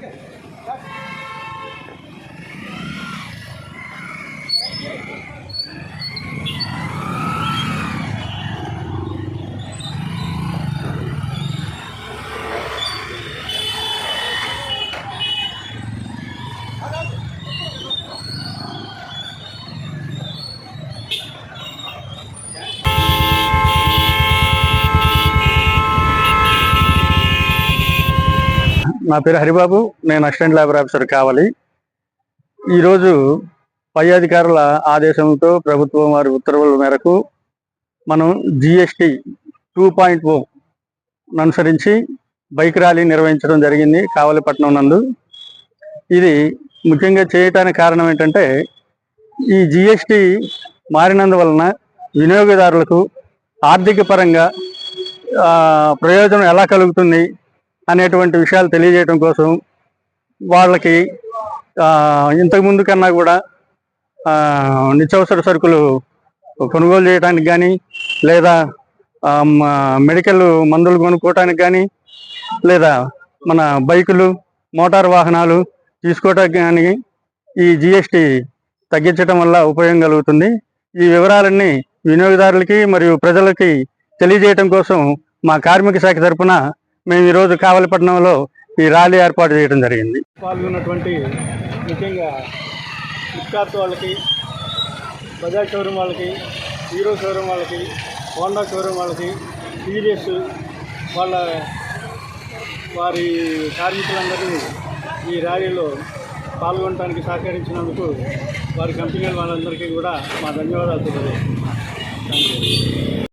Okay. నా పేరు హరిబాబు నేను అసిస్టెంట్ లేబర్ ఆఫీసర్ కావాలి. ఈరోజు పై అధికారుల ఆదేశంతో ప్రభుత్వం వారి ఉత్తర్వుల మేరకు మనం జిఎస్టి టూ పాయింట్ ఓ అనుసరించి బైక్ ర్యాలీ నిర్వహించడం జరిగింది కావలిపట్నం నందు. ఇది ముఖ్యంగా చేయటానికి కారణం ఏంటంటే ఈ జిఎస్టి మారినందువలన వినియోగదారులకు ఆర్థిక పరంగా ప్రయోజనం ఎలా కలుగుతుంది అనేటువంటి విషయాలు తెలియజేయడం కోసం వాళ్ళకి ఇంతకుముందు ఇంతకు ముందు కన్నా కూడా నిత్యవసర నిత్యావసర సరుకులు కొనుగోలు చేయడానికి కానీ లేదా మెడికల్ మందులు కొనుక్కోవటానికి కానీ లేదా మన బైకులు మోటార్ వాహనాలు తీసుకోవటానికి కానీ ఈ జిఎస్టి తగ్గించడం వల్ల ఉపయోగం కలుగుతుంది. ఈ వివరాలన్నీ వినియోగదారులకి మరియు ప్రజలకి తెలియజేయటం కోసం మా కార్మిక శాఖ తరఫున మేము ఈరోజు కావలిపట్నంలో ఈ ర్యాలీ ఏర్పాటు చేయడం జరిగింది. పాల్గొన్నటువంటి ముఖ్యంగా ఫ్లిప్కార్ట్ వాళ్ళకి బజాజ్ షోరూమ్ వాళ్ళకి హీరో షోరూమ్ వాళ్ళకి హోండా షోరూమ్ వాళ్ళకి టీవీఎస్ వాళ్ళ వారి కార్మికులందరినీ ఈ ర్యాలీలో పాల్గొనడానికి సహకరించినందుకు వారి కంపెనీల వాళ్ళందరికీ కూడా మా ధన్యవాదాలు తెలియజేస్తున్నాం